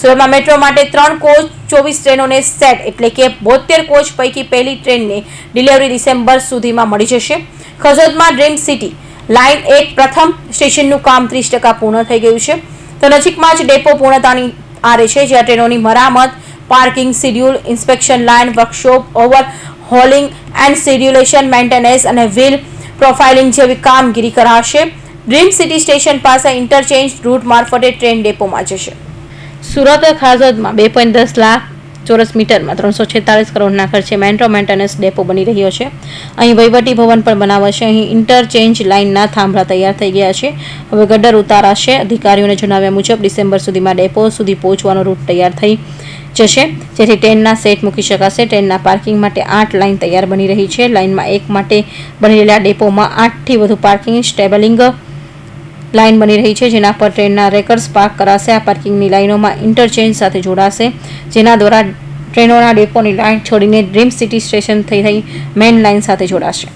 સુરતમાં મેટ્રો માટે ત્રણ કોચ, ચોવીસ ટ્રેનોને સેટ, એટલે કે બોતેર કોચ પૈકી પહેલી ટ્રેનને ડિલિવરી ડિસેમ્બર સુધીમાં મળી જશે. ખજોદમાં ડ્રીમ સિટી, લાઇન એક પ્રથમ સ્ટેશનનું કામ ત્રીસ ટકા પૂર્ણ થઈ ગયું છે. તો નજીકમાં જ ડેપો પૂર્ણતાની આરે છે, જ્યાં ટ્રેનોની મરામત, parking schedule, inspection line, workshop, overhauling and scheduling, maintenance અને વ્હીલ પ્રોફાઇલિંગ જેવી કામગીરી કરાશે. ડ્રીમ સિટી સ્ટેશન પાસે ઇન્ટરચેન્જ રૂટ મારફતે ટ્રેન ડેપોમાં જશે. સુરત ખાસદમાં બે પોઈન્ટ દસ લાખ ચોરસ મીટરમાં ત્રણસો છેતાલીસ કરોડના ખર્ચે મેટ્રો મેન્ટેનન્સ ડેપો બની રહ્યો છે. અહીં વહીવટી ભવન પણ બનાવાશે. અહીં ઇન્ટરચેન્જ લાઇનના થાંભલા તૈયાર થઈ ગયા છે. હવે ગડર ઉતારાશે. અધિકારીઓને જણાવ્યા મુજબ ડિસેમ્બર સુધીમાં ડેપો સુધી પહોંચવાનો રૂટ તૈયાર થઈ જશે. જેથી ટ્રેનના સેટ મૂકી શકાશે. ટ્રેનના પાર્કિંગ માટે આઠ લાઇન તૈયાર બની રહી છે. લાઇનમાં એક માટે બની રહેલા ડેપોમાં આઠથી વધુ પાર્કિંગ, સ્ટેબલિંગ લાઇન બની રહી છે, જેના પર ટ્રેનના રેકર્સ પાર્ક કરાશે. આ પાર્કિંગની લાઇનોમાં ઇન્ટરચેન્જ સાથે જોડાશે, જેના દ્વારા ટ્રેનોના ડેપોની લાઇન છોડીને ડ્રીમ સિટી સ્ટેશન થઈ થઈ મેઇન લાઇન સાથે જોડાશે.